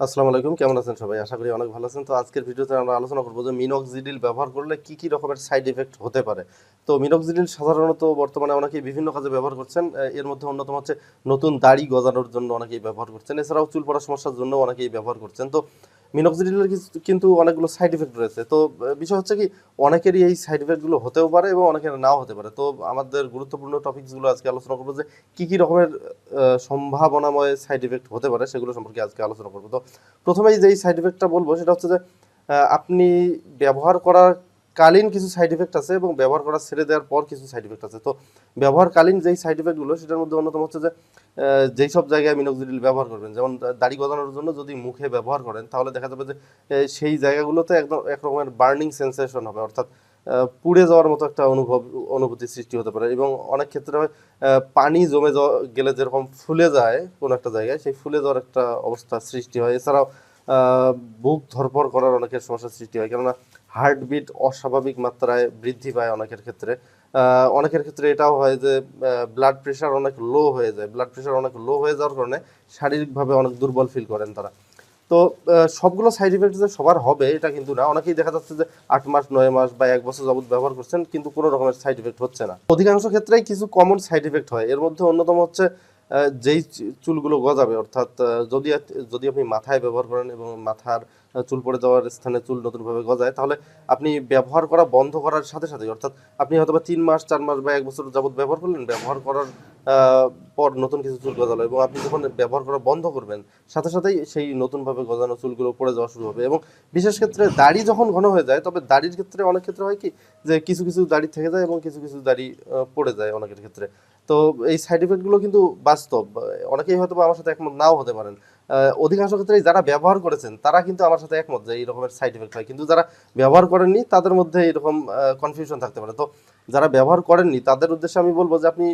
আসসালামু আলাইকুম, কেমন আছেন সবাই? আশা করি অনেক ভালো আছেন। তো আজকের ভিডিওতে আমরা আলোচনা করব যে মিনক্সিডিল ব্যবহার করলে কি কি রকমের সাইড এফেক্ট হতে পারে। তো মিনক্সিডিল সাধারণত বর্তমানে অনেকেই বিভিন্ন কাজে ব্যবহার করছেন। এর মধ্যে অন্যতম হচ্ছে নতুন দাড়ি গজানোর জন্য অনেকেই ব্যবহার করছেন। এছাড়াও চুল পড়ার সমস্যার জন্য অনেকেই ব্যবহার করছেন। তো মিনক্সিডিলের কিন্তু অনেকগুলো সাইড ইফেক্ট রয়েছে। তো বিষয় হচ্ছে কি, অনেকেরই এই সাইড ইফেক্টগুলো হতেও পারে এবং অনেকের নাও হতে পারে। তো, আমাদের গুরুত্বপূর্ণ টপিকসগুলো আজকে আলোচনা করব যে, কী কী রকমের সম্ভাবনাময় সাইড ইফেক্ট হতে পারে সেগুলো সম্পর্কে আজকে আলোচনা করব। তো, প্রথমেই যেই সাইড ইফেক্টটা বলব সেটা হচ্ছে যে আপনি ব্যবহার করার কালীন কিছু সাইড এফেক্ট আছে এবং ব্যবহার করা ছেড়ে দেওয়ার পর কিছু সাইড এফেক্ট আছে। তো ব্যবহারকালীন যেই সাইড এফেক্টগুলো সেটার মধ্যে অন্যতম হচ্ছে যে যেই সব জায়গায় মিনোক্সিডিল ব্যবহার করবেন, যেমন দাড়ি গজানোর জন্য যদি মুখে ব্যবহার করেন, তাহলে দেখা যাবে যে সেই জায়গাগুলোতে একদম এক রকমের বার্নিং সেন্সেশন হবে, অর্থাৎ পুড়ে যাওয়ার মতো একটা অনুভব অনুভূতি সৃষ্টি হতে পারে। এবং অনেক ক্ষেত্রে হয় পানি জমে যাওয়া, গেলে যেরকম ফুলে যায় কোনো একটা জায়গায়, সেই ফুলে যাওয়ার একটা অবস্থা সৃষ্টি হয়। এছাড়াও বুক ধরপর করার অনেকের সমস্যার সৃষ্টি হয়। কেননা হার্টবিট অস্বাভাবিক মাত্রায় বৃদ্ধি পায় অনেকের ক্ষেত্রে। অনেকের ক্ষেত্রে এটাও হয় যে ব্লাড প্রেশার অনেক লো হয়ে যায়। ব্লাড প্রেশার অনেক লো হয়ে যাওয়ার কারণে শারীরিকভাবে অনেক দুর্বল ফিল করেন তারা। তো সবগুলো সাইড ইফেক্ট যে সবার হবে এটা কিন্তু না। অনেকেই দেখা যাচ্ছে যে আট মাস, নয় মাস বা এক বছর যাবত ব্যবহার করছেন, কিন্তু কোনো রকমের সাইড ইফেক্ট হচ্ছে না। অধিকাংশ ক্ষেত্রেই কিছু কমন সাইড ইফেক্ট হয়। এর মধ্যে অন্যতম হচ্ছে যেই চুলগুলো গজাবে, অর্থাৎ যদি যদি আপনি মাথায় ব্যবহার করেন এবং মাথার চুল পড়ে যাওয়ার স্থানে চুল নতুনভাবে গজায়, তাহলে আপনি ব্যবহার করা বন্ধ করার সাথে সাথে অর্থাৎ আপনি হয়তো বা তিন মাস, চার মাস বা এক বছর যাবত ব্যবহার করলেন, ব্যবহার করার পর নতুন কিছু চুল গজালো এবং আপনি যখন ব্যবহার করা বন্ধ করবেন, সাথে সাথেই সেই নতুনভাবে গজানো চুলগুলো পড়ে যাওয়া শুরু হবে এবং বিশেষ ক্ষেত্রে দাড়ি যখন ঘন হয়ে যায়, তবে দাড়ির ক্ষেত্রে অনেক ক্ষেত্রে হয় কি যে কিছু কিছু দাড়ি থেকে যায় এবং কিছু কিছু দাড়ি পড়ে যায় অনেকের ক্ষেত্রে। তো এই সাইড ইফেক্টগুলো কিন্তু বাস্তব। অনেকেই হয়তো আমার সাথে একমত নাও হতে পারেন। অধিকাংশ ক্ষেত্রে যারা ব্যবহার করেছেন, তারা কিন্তু আমার সাথে একমত যে এই সাইড এফেক্ট হয়। কিন্তু যারা ব্যবহার করেননি, তাদের মধ্যে এরকম কনফিউশন থাকতে পারে। তো যারা ব্যবহার করেননি, তাদের উদ্দেশ্যে আমি বলব যে আপনি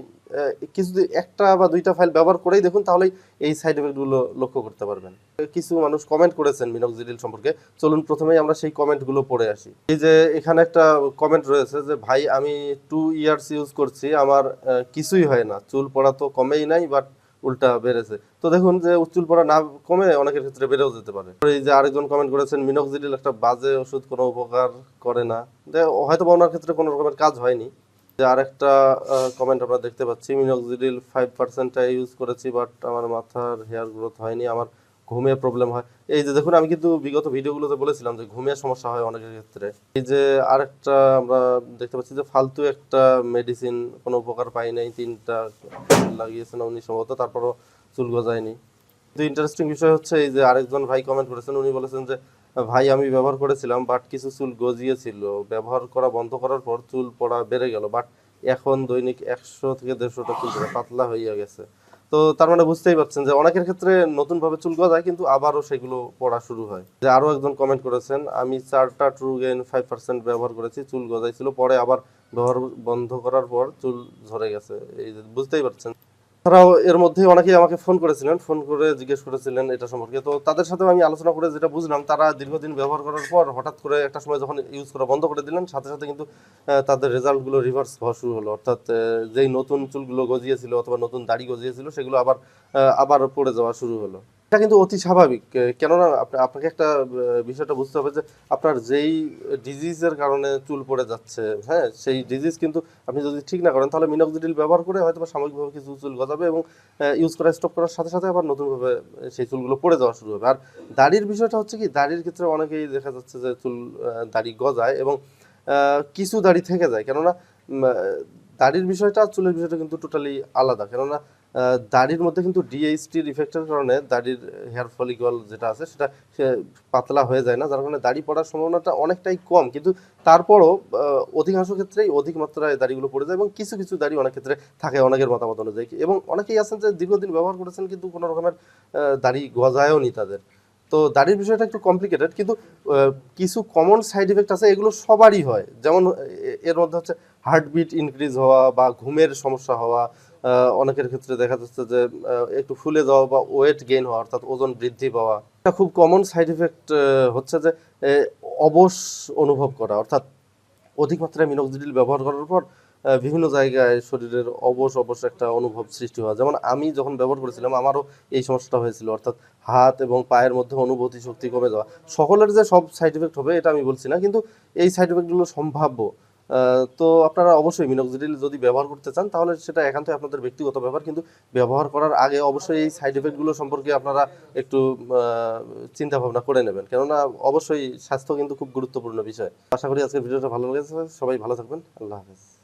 কিছু একটা বা দুইটা ফাইল ব্যবহার করেই দেখুন, তাহলেই এই সাইড এফেক্টগুলো লক্ষ্য করতে পারবেন। কিছু মানুষ কমেন্ট করেছেন মিনক্সিডিল সম্পর্কে। চলুন প্রথমেই আমরা সেই কমেন্টগুলো পড়ে আসি। এই যে এখানে একটা কমেন্ট রয়েছে যে, ভাই, আমি টু ইয়ার্স ইউজ করছি, আমার কিছুই হয় না। চুল পড়া তো কমেই নাই বাট উল্টা বেড়েছে। তো দেখুন যে চুল পড়া না কমে অনেকের ক্ষেত্রে বেড়েও যেতে পারে। এই যে আরেকজন কমেন্ট করেছেন মিনক্সিডিল একটা বাজে ওষুধ কোনো উপকার করে না। হয়তো বা ওনার ক্ষেত্রে কোনো রকমের কাজ হয়নি। যে আরেকটা কমেন্ট আমরা দেখতে পাচ্ছি মিনক্সিডিল ফাইভ পার্সেন্টটা ইউজ করেছি বাট আমার মাথার হেয়ার গ্রোথ হয়নি। আমার ঘুমে প্রবলেম হয়। এই যে দেখুন, আমি কিন্তু বিগত ভিডিওগুলোতে বলেছিলাম যে ঘুমের সমস্যা হয় অনেকের ক্ষেত্রে। এই যে আরেকটা আমরা দেখতে পাচ্ছি যে ফালতু একটা মেডিসিন কোনো উপকার পাই নাই, তিনটা লাগিয়েছেন উনি সম্ভবত, তারপরও চুল গজায়নি। কিন্তু ইন্টারেস্টিং বিষয় হচ্ছে এই যে আরেকজন ভাই কমেন্ট করেছেন, উনি বলেছেন যে, ভাই, আমি ব্যবহার করেছিলাম বাট কিছু চুল গজিয়েছিল। ব্যবহার করা বন্ধ করার পর চুল পড়া বেড়ে গেল বাট এখন দৈনিক একশো থেকে দেড়শোটা চুল পাতলা হয়ে গেছে। তো তার মানে বুঝতেই পারছেন যে অনেকের ক্ষেত্রে নতুন ভাবে চুল গজায়, কিন্তু আবারও সেগুলো পড়া শুরু হয়। যে আরও একজন কমেন্ট করেছেন, আমি চারটা ট্রু গেইন ফাইভ পার্সেন্ট ব্যবহার করেছি, চুল গজাইছিল, পরে আবার ব্যবহার বন্ধ করার পর চুল ঝরে গেছে। এই বুঝতেই পারছেন। এছাড়াও এর মধ্যে অনেকেই আমাকে ফোন করেছিলেন ফোন করে জিজ্ঞেস করেছিলেন এটা সম্পর্কে। তো তাদের সাথে আমি আলোচনা করে যেটা বুঝলাম, তারা দীর্ঘদিন ব্যবহার করার পর হঠাৎ করে একটা সময় যখন ইউজ করা বন্ধ করে দিলেন, সাথে সাথে কিন্তু তাদের রেজাল্টগুলো রিভার্স হওয়া শুরু হলো। অর্থাৎ যেই নতুন চুলগুলো গজিয়েছিল অথবা নতুন দাড়ি গজিয়েছিল, সেগুলো আবার আবার পড়ে যাওয়া শুরু হলো। এটা কিন্তু অতি স্বাভাবিক। কেননা আপনাকে একটা বিষয়টা বুঝতে হবে যে আপনার যেই ডিজিজের কারণে চুল পড়ে যাচ্ছে হ্যাঁ সেই ডিজিজ কিন্তু আপনি যদি ঠিক না করেন তাহলে মিনক্সিডিল ব্যবহার করে হয়তো সাময়িকভাবে কিছু চুল গজাবে এবং ইউজ করা স্টপ করার সাথে সাথে আবার নতুনভাবে সেই চুলগুলো পড়ে যাওয়া শুরু হবে। আর দাড়ির বিষয়টা হচ্ছে কি, দাড়ির ক্ষেত্রে অনেকেই দেখা যাচ্ছে যে চুল দাড়ি গজায় এবং কিছু দাড়ি থেকে যায়। কেননা দাড়ির বিষয়টা চুলের বিষয়টা কিন্তু টোটালি আলাদা। কেননা দাড়ির মধ্যে কিন্তু ডিএইচটির ইফেক্টের কারণে দাড়ির হেয়ার ফলিকল যেটা আছে সেটা পাতলা হয়ে যায় না, যার কারণে দাড়ি পড়ার সম্ভাবনাটা অনেকটাই কম। কিন্তু তারপরও অধিকাংশ ক্ষেত্রেই অধিক মাত্রায় দাড়িগুলো পড়ে যায় এবং কিছু কিছু দাড়ি অনেক ক্ষেত্রে থাকে অনেকের মতামত অনুযায়ী। এবং অনেকেই আছেন যে দীর্ঘদিন ব্যবহার করেছেন কিন্তু কোনো রকমের দাড়ি গজায়ও নি তাদের। তো দাড়ির বিষয়টা একটু কমপ্লিকেটেড কিন্তু কিছু কমন সাইড এফেক্ট আছে, এগুলো সবারই হয়। যেমন এর মধ্যে হচ্ছে হার্টবিট ইনক্রিজ হওয়া বা ঘুমের সমস্যা হওয়া অনেকের ক্ষেত্রে দেখা যাচ্ছে যে একটু ফুলে যাওয়া বা ওয়েট গেইন হওয়া, অর্থাৎ ওজন বৃদ্ধি পাওয়া, এটা খুব কমন সাইড এফেক্ট হচ্ছে যে অবশ অনুভব করা, অর্থাৎ অধিক মাত্রায় মিনক্সিডিল ব্যবহার করার পর বিভিন্ন জায়গায় শরীরের অবশ অবশ একটা অনুভব সৃষ্টি হয়। যেমন আমি যখন ব্যবহার করেছিলাম, আমারও এই সমস্যাটা হয়েছিল, অর্থাৎ হাত এবং পায়ের মধ্যে অনুভূতি শক্তি কমে যাওয়া। সকলের যে সব সাইড এফেক্ট হবে, এটা আমি বলছি না, কিন্তু এই সাইড এফেক্টগুলো সম্ভাব্য। তো আপনারা অবশ্যই মিনক্সিডিল যদি ব্যবহার করতে চান, তাহলে সেটা একান্তই আপনাদের ব্যক্তিগত ব্যাপার। কিন্তু ব্যবহার করার আগে অবশ্যই এই সাইড এফেক্টগুলো সম্পর্কে আপনারা একটু চিন্তা ভাবনা করে নেবেন। কেননা অবশ্যই স্বাস্থ্য কিন্তু খুব গুরুত্বপূর্ণ বিষয়। আশা করি আজকের ভিডিওটা ভালো লেগেছে। সবাই ভালো থাকবেন। আল্লাহ হাফেজ।